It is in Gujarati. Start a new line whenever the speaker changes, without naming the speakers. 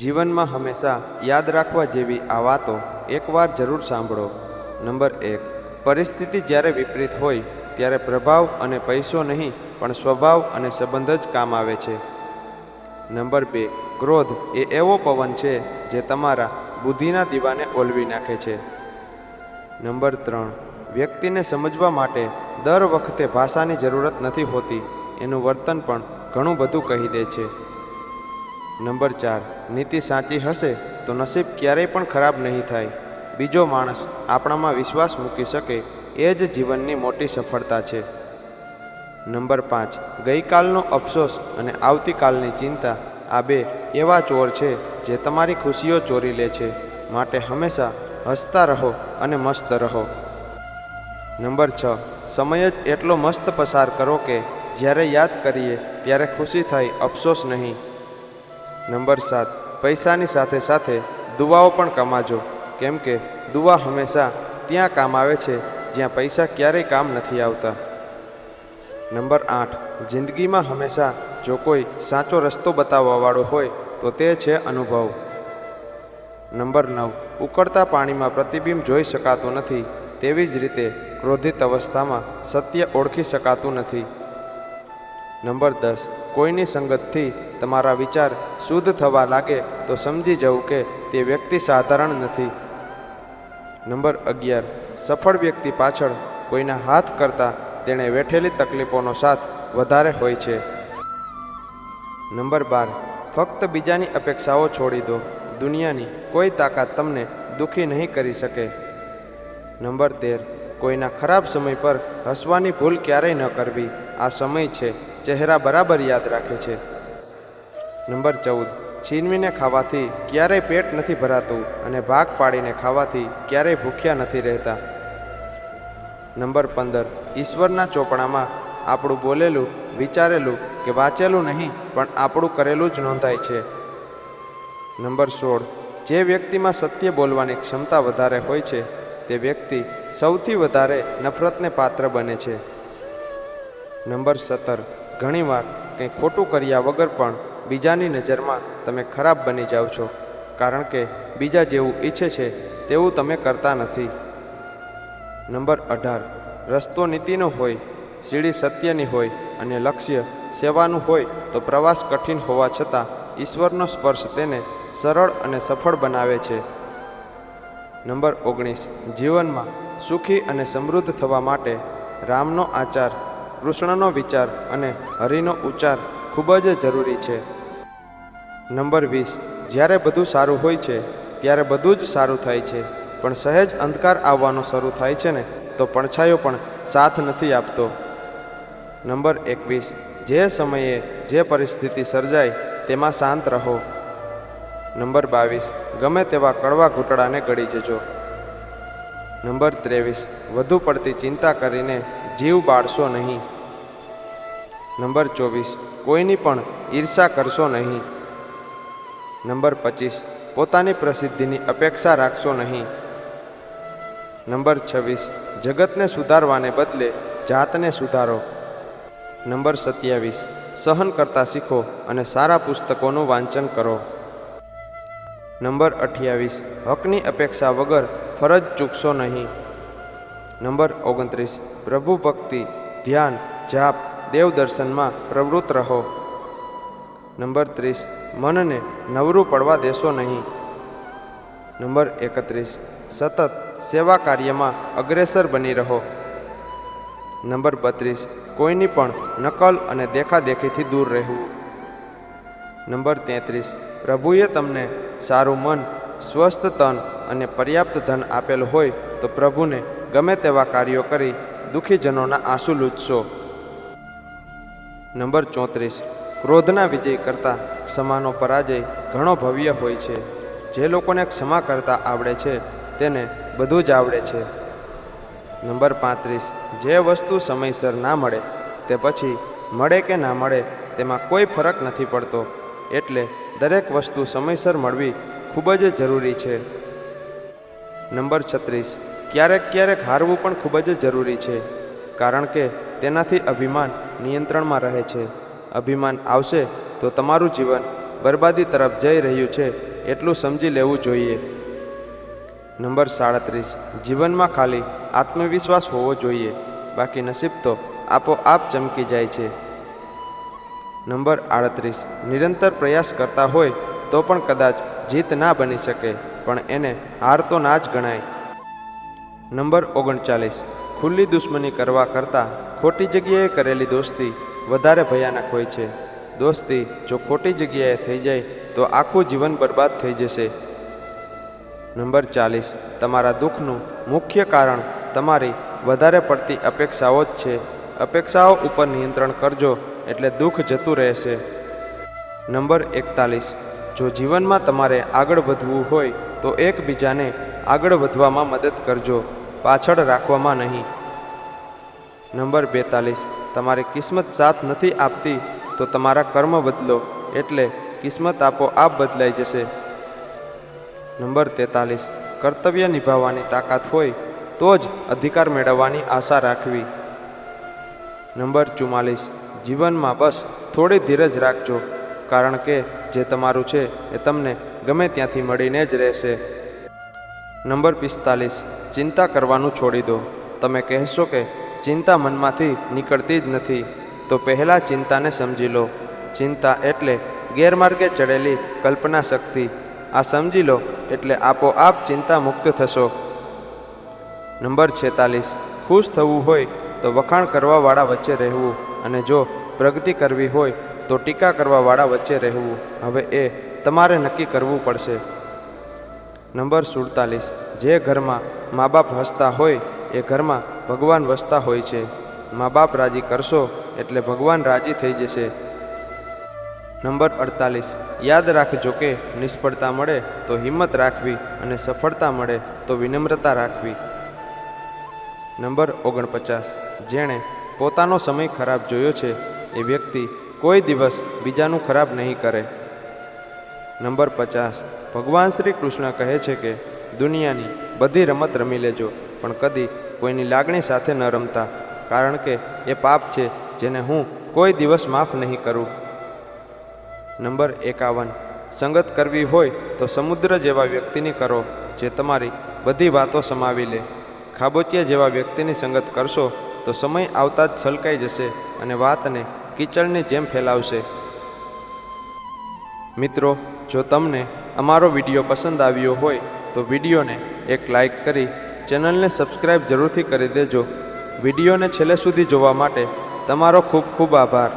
જીવનમાં હંમેશા યાદ રાખવા જેવી આ વાતો એકવાર જરૂર સાંભળો. નંબર એક, પરિસ્થિતિ જ્યારે વિપરીત હોય, ત્યારે પ્રભાવ અને પૈસો નહીં, પણ સ્વભાવ અને સંબંધ જ કામ આવે છે. નંબર બે, ક્રોધ એ એવો પવન છે જે તમારા બુદ્ધિના દીવાને ઓલવી નાખે છે. નંબર ત્રણ, વ્યક્તિને સમજવા માટે દર વખતે ભાષાની જરૂરત નથી હોતી, એનું વર્તન પણ ઘણું બધું કહી દે છે. નંબર ચાર, નીતિ સાચી હશે તો નસીબ ક્યારેય પણ ખરાબ નહીં થાય. બીજો માણસ આપણામાં વિશ્વાસ મૂકી શકે એ જ જીવનની મોટી સફળતા છે. નંબર પાંચ, ગઈકાલનો અફસોસ અને આવતીકાલની ચિંતા આ બે એવા ચોર છે જે તમારી ખુશીઓ ચોરી લે છે. માટે હંમેશા હસતા રહો અને મસ્ત રહો. નંબર છ, સમય જ એટલો મસ્ત પસાર કરો કે જ્યારે યાદ કરીએ ત્યારે ખુશી થાય અફસોસ નહીં. નંબર સાત, પૈસાની સાથે સાથે દુવાઓ પણ કમાજો. કેમ કે દુવા હંમેશા ત્યાં કામ આવે છે જ્યાં પૈસા ક્યારેય કામ નથી આવતા. નંબર આઠ, જિંદગીમાં હંમેશા જો કોઈ સાચો રસ્તો બતાવવાવાળો હોય તો તે છે અનુભવ. નંબર નવ, ઉકળતા પાણીમાં પ્રતિબિંબ જોઈ શકાતું નથી તેવી જ રીતે ક્રોધિત અવસ્થામાં સત્ય ઓળખી શકાતું નથી. નંબર દસ કોઈની સંગતથી તમારા વિચાર શુદ્ધ થવા લાગે તો સમજી જવું કે તે વ્યક્તિ સાધારણ નથી. નંબર અગિયાર. સફળ વ્યક્તિ પાછળ કોઈના હાથ કરતાં તેણે વેઠેલી તકલીફોનો સાથ વધારે હોય છે. નંબર બાર. ફક્ત બીજાની અપેક્ષાઓ છોડી દો. દુનિયાની કોઈ તાકાત તમને દુઃખી નહીં કરી શકે. નંબર તેર. કોઈના ખરાબ સમય પર હસવાની ભૂલ ક્યારેય ન કરવી. આ સમય છે ચહેરા બરાબર યાદ રાખે છે. નંબર ચૌદ. છીનવીને ખાવાથી ક્યારેય પેટ નથી ભરાતું અને ભાગ પાડીને ખાવાથી ક્યારેય ભૂખ્યા નથી રહેતા. નંબર પંદર. ઈશ્વરના ચોપડામાં આપણું બોલેલું, વિચારેલું કે વાંચેલું નહીં, પણ આપણું કરેલું જ નોંધાય છે. નંબર સોળ. જે વ્યક્તિમાં સત્ય બોલવાની ક્ષમતા વધારે હોય છે, તે વ્યક્તિ સૌથી વધારે નફરતને પાત્ર બને છે. નંબર સત્તર. ઘણીવાર કંઈ ખોટું કર્યા વગર પણ બીજાની નજરમાં તમે ખરાબ બની જાઓ છો, કારણ કે બીજા જેવું ઈચ્છે છે તેવું તમે કરતા નથી. નંબર અઢાર. રસ્તો નીતિનો હોય, સીડી સત્યની હોય અને લક્ષ્ય સેવાનું હોય તો પ્રવાસ કઠિન હોવા છતાં ઈશ્વરનો સ્પર્શ તેને સરળ અને સફળ બનાવે છે. નંબર ઓગણીસ. જીવનમાં સુખી અને સમૃદ્ધ થવા માટે રામનો આચાર કૃષ્ણનો વિચાર અને હરિનો ઉચ્ચાર ખૂબ જ જરૂરી છે. નંબર વીસ. જ્યારે બધું સારું હોય છે, ત્યારે બધું જ સારું થાય છે. પણ સહેજ અંધકાર આવવાનો શરૂ થાય છે ને, તો પડછાયો પણ સાથ નથી આપતો. નંબર એકવીસ. જે સમયે જે પરિસ્થિતિ સર્જાય, તેમાં શાંત રહો. નંબર બાવીસ. ગમે તેવા કડવા ઘૂંટડાને ગળી જજો. નંબર ત્રેવીસ. વધુ પડતી ચિંતા કરીને જીવ બાળશો નહીં. નંબર ચોવીસ, કોઈની પણ ઈર્ષા કરશો નહીં. નંબર પચીસ, પોતાની પ્રસિદ્ધિની અપેક્ષા રાખશો નહીં. નંબર છવ્વીસ, જગતને સુધારવાને બદલે જાતને સુધારો. નંબર સત્યાવીસ, સહન કરતા શીખો અને સારા પુસ્તકોનું વાંચન કરો. નંબર અઠ્યાવીસ, હકની અપેક્ષા વગર ફરજ ચૂકશો નહીં. નંબર ઓગણત્રીસ, પ્રભુ ભક્તિ, ધ્યાન, જાપ દેવદર્શનમાં પ્રવૃત્ત રહો. નંબર ત્રીસ, મનને નવરું પડવા દેશો નહીં. નંબર એકત્રીસ, સતત સેવા કાર્યમાં અગ્રેસર બની રહો. નંબર બત્રીસ, કોઈની પણ નકલ અને દેખાદેખીથી દૂર રહેવું. નંબર તેત્રીસ, પ્રભુએ તમને સારું મન, સ્વસ્થ તન અને પર્યાપ્ત ધન આપેલ હોય તો પ્રભુને ગમે તેવા કાર્યો કરી દુઃખીજનોના આંસુ લૂછશો. નંબર ચોત્રીસ. ક્રોધના વિજય કરતાં ક્ષમાનો પરાજય ઘણો ભવ્ય હોય છે. જે લોકોને ક્ષમા કરતાં આવડે છે, તેને બધું જ આવડે છે. નંબર પાંત્રીસ. જે વસ્તુ સમયસર ના મળે, તે પછી મળે કે ના મળે, તેમાં કોઈ ફરક નથી પડતો. એટલે દરેક વસ્તુ સમયસર મળવી ખૂબ જ જરૂરી છે. નંબર છત્રીસ. ક્યારેક ક્યારેક હારવું પણ ખૂબ જ જરૂરી છે. કારણ કે તેનાથી અભિમાન નિયંત્રણમાં રહે છે. અભિમાન આવશે તો તમારું જીવન બરબાદી તરફ જઈ રહ્યું છે, એટલું સમજી લેવું જોઈએ. નંબર સાડત્રીસ. જીવનમાં ખાલી આત્મવિશ્વાસ હોવો જોઈએ. બાકી નસીબ તો આપોઆપ ચમકી જાય છે. નંબર આડત્રીસ. નિરંતર પ્રયાસ કરતા હોય તો પણ કદાચ જીત ના બની શકે, પણ એને હાર તો ના જ ગણાય. નંબર ઓગણચાલીસ. ખુલ્લી દુશ્મની કરવા કરતાં ખોટી જગ્યાએ કરેલી દોસ્તી વધારે ભયાનક હોય છે. દોસ્તી જો ખોટી જગ્યાએ થઈ જાય તો આખું જીવન બરબાદ થઈ જશે. નંબર ચાલીસ. તમારા દુઃખનું મુખ્ય કારણ તમારી વધારે પડતી અપેક્ષાઓ જ છે. અપેક્ષાઓ ઉપર નિયંત્રણ કરજો એટલે દુઃખ જતું રહેશે. નંબર એકતાલીસ. જો જીવનમાં તમારે આગળ વધવું હોય તો એકબીજાને આગળ વધવામાં મદદ કરજો. પાછળ રાખવામાં નહીં. નંબર બેતાલીસ. તમારી કિસ્મત સાથ નથી આપતી, તો તમારા કર્મ બદલો, એટલે કિસ્મત આપોઆપ બદલાઈ જશે. નંબર તેતાલીસ. કર્તવ્ય નિભાવવાની તાકાત હોય, તો જ અધિકાર મેળવવાની આશા રાખવી. નંબર ચુમ્માલીસ. જીવનમાં બસ થોડી ધીરજ રાખજો, કારણ કે જે તમારું છે એ તમને ગમે ત્યાંથી મળીને જ રહેશે. નંબર પિસ્તાલીસ, ચિંતા કરવાનું છોડી દો. તમે કહેશો કે ચિંતા મનમાંથી નીકળતી જ નથી. તો પહેલાં ચિંતાને સમજી લો. ચિંતા એટલે ગેરમાર્ગે ચડેલી કલ્પના શક્તિ. આ સમજી લો એટલે આપોઆપ ચિંતા મુક્ત થશો. નંબર છેતાલીસ, ખુશ થવું હોય તો વખાણ કરવાવાળા વચ્ચે રહેવું અને જો પ્રગતિ કરવી હોય તો ટીકા કરવાવાળા વચ્ચે રહેવું. હવે એ તમારે નક્કી કરવું પડશે. નંબર સુડતાલીસ. જે ઘરમાં મા બાપ હસતા હોય, એ ઘરમાં ભગવાન વસતા હોય છે. મા બાપ રાજી કરશો એટલે ભગવાન રાજી થઈ જશે. નંબર અડતાલીસ. યાદ રાખજો કે નિષ્ફળતા મળે તો હિંમત રાખવી અને સફળતા મળે તો વિનમ્રતા રાખવી. નંબર ઓગણપચાસ. જેણે પોતાનો સમય ખરાબ જોયો છે, એ વ્યક્તિ કોઈ દિવસ બીજાનું ખરાબ નહીં કરે. નંબર પચાસ. ભગવાન શ્રી કૃષ્ણ કહે છે કે, દુનિયાની બધી રમત રમી લેજો, પણ કદી કોઈની લાગણી સાથે ન રમતા, કારણ કે એ પાપ છે જેને હું કોઈ દિવસ માફ નહીં કરું. નંબર એકાવન. સંગત કરવી હોય તો સમુદ્ર જેવા વ્યક્તિની કરો, જે તમારી બધી વાતો સમાવી લે. ખાબોચિયા જેવા વ્યક્તિની સંગત કરશો તો સમય આવતા જ છલકાઈ જશે અને વાતને કીચડની જેમ ફેલાવશે. મિત્રો, જો તમને અમારો વીડિયો પસંદ આવ્યો હોય, તો વિડીયોને એક લાઈક કરી ચેનલને સબસ્ક્રાઈબ જરૂરથી કરી દેજો. વિડીયોને છેલ્લે સુધી જોવા માટે તમારો ખૂબ ખૂબ આભાર.